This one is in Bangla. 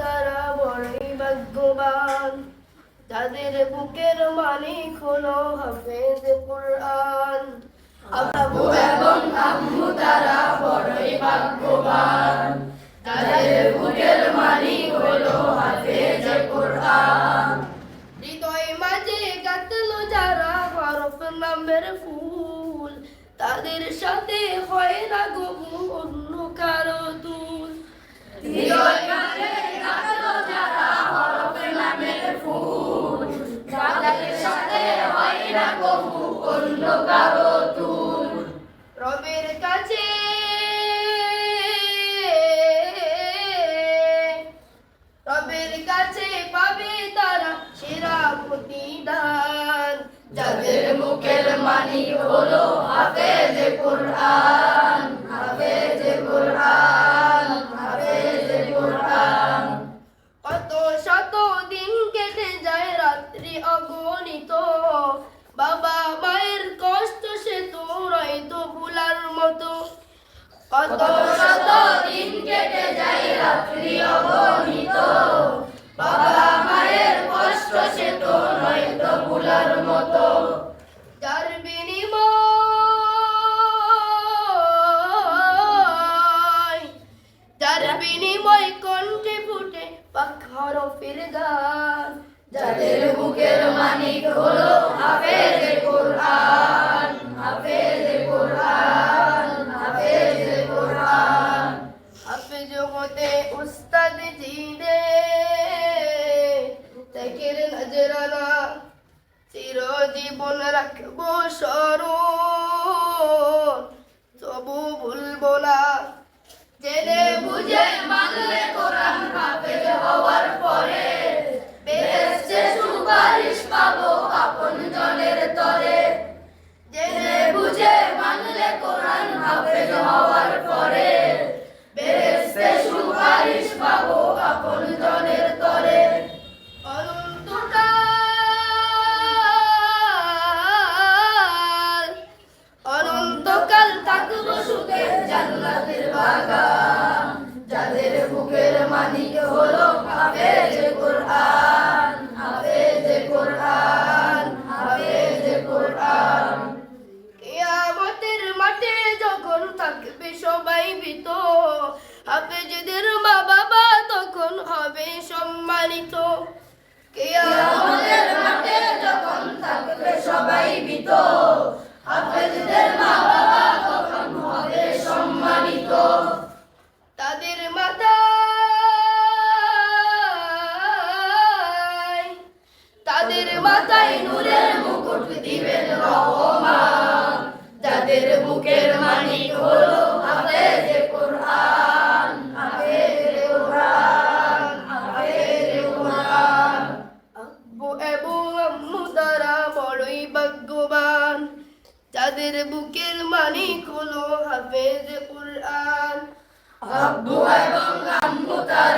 তারা বড়ই ভাগ্যবান। যাদের বুকের মালিক হলো হাফেজ কুরআন। আব্বু এবং আম্মু তারা বড়ই ভাগ্যবান। যাদের বুকের মালিক হলো হাফেজ কুরআন। হৃদয় মাঝে গাতলো যারা হরফ নামের ফুল। তাদের সাথে হয় না গবু না কবু অন্য কারও তুর রবের কাছে। রবের কাছে পাবে তারা সেরা প্রতিদান। যাদের মুখের মানি হলো হাফেজ কত শত দিন কেটে যায় রাত্রি অগণিত হতে উস্তাদ জিদে তাকের নজরানা চিরজীবন রাখব স্মরণ। তবু ভুলবো না, জেনে বুঝে মানলে কোরআন হাফেজ হওয়ার পরে বেহেশতে সুপারিশ পাবো আপন জনের তরে। জেনে বুঝে মানলে কোরআন হাফেজ হওয়ার বাগান, যাদের বুকের হলো হাফেজ কোরআন হাফেজ কোরআন হাফেজ কোরআন। কিয়ামতের মাঠে যখন থাকবে সবাই ভীত, হাফেজদের মা বাবা তখন হবে সম্মানিত। ভাগ্যবান যাদের বুকের মালিক হলো হাফেজ কোরআন। আব্বু এবং আম্মু তারা